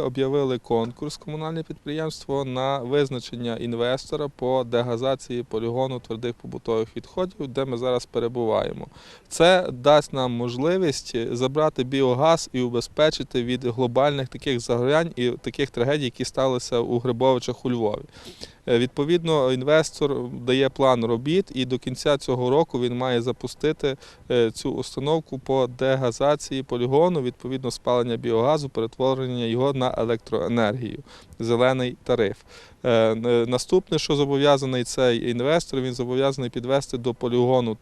об'явили конкурс комунальне підприємство на визначення інвестора по дегазації полігону твердих побутових відходів, де ми зараз перебуваємо. Це дасть нам можливість забрати біогаз і убезпечити від глобальних таких загорянь і таких трагедій, які сталися у Грибовичах у Львові. Е, Відповідно, інвестор дає план робіт, і до кінця цього року він має запустити е, цю установку по дегазації полігону, відповідно спалення біогазу, перетворення його на електроенергію, зелений тариф. Е, Наступне, що зобов'язаний цей інвестор, він зобов'язаний підвести до полігону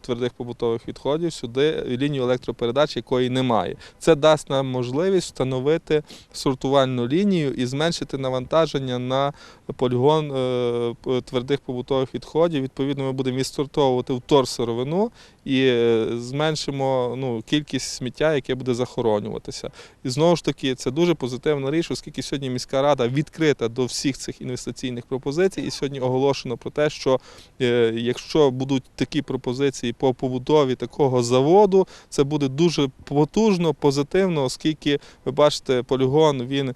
твердих побутових відходів сюди лінію електропередач, якої немає. Це дасть нам можливість встановити сортувальну лінію і зменшити навантаження на полігон е, п- твердих побутових відходів. Відповідно, ми будемо відсортовувати вторсировину і е, зменшимо ну, кількість сміття, яке буде захоронюватися. І знову ж таки, це дуже позитивна річ, оскільки сьогодні міська рада відкрита до всіх цих інвестиційних пропозицій, і сьогодні оголошено про те, що е, якщо будуть такі пропозиції по побудові такого заводу, це буде дуже потужно, позитивно, оскільки ви бачите, полігон він е,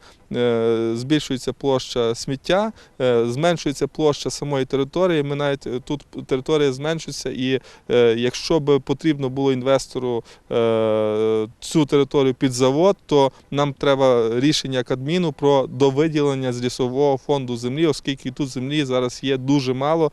збільшується площа сміття, е, зменшується площа самої території. Ми навіть е, тут територія зменшується, і е, якщо б потрібно було інвестору е, цю територію під завод, то нам треба рішення Кадміну про довиділення з лісового фонду землі, оскільки тут землі зараз є дуже мало.